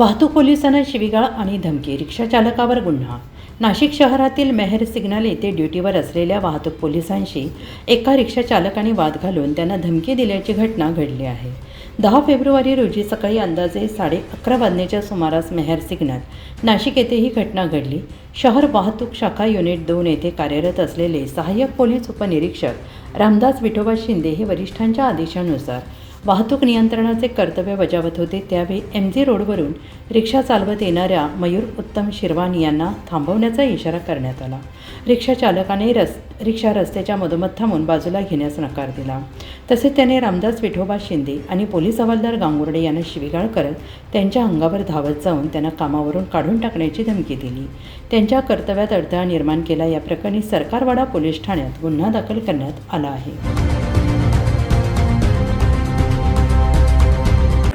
वाहतूक पोलिसांना शिवीगाळ आणि धमकी रिक्षाचालकावर गुन्हा. नाशिक शहरातील मेहर सिग्नल येथे ड्युटीवर असलेल्या वाहतूक पोलिसांशी एका रिक्षाचालकाने वाद घालून त्यांना धमकी दिल्याची घटना घडली आहे. दहा फेब्रुवारी रोजी सकाळी अंदाजे साडे अकरा वाजण्याच्या सुमारास मेहर सिग्नल नाशिक येथे ही घटना घडली. शहर वाहतूक शाखा युनिट दोन येथे कार्यरत असलेले सहाय्यक पोलीस उपनिरीक्षक रामदास विठोबा शिंदे हे वरिष्ठांच्या आदेशानुसार वाहतूक नियंत्रणाचे कर्तव्य बजावत होते. त्यावेळी एम जी रोडवरून रिक्षा चालवत येणाऱ्या मयूर उत्तम शिरवान यांना थांबवण्याचा इशारा करण्यात आला. रिक्षा चालकाने रस रिक्षा रस्त्याच्या मधोमध थांबून बाजूला घेण्यास नकार दिला. तसेच त्याने रामदास विठोबा शिंदे आणि पोलीस हवालदार गांगुर्डे यांना शिवीगाळ करत त्यांच्या अंगावर धावत जाऊन त्यांना कामावरून काढून टाकण्याची धमकी दिली. त्यांच्या कर्तव्यात अडथळा निर्माण केला. या प्रकरणी सरकारवाडा पोलीस ठाण्यात गुन्हा दाखल करण्यात आला आहे.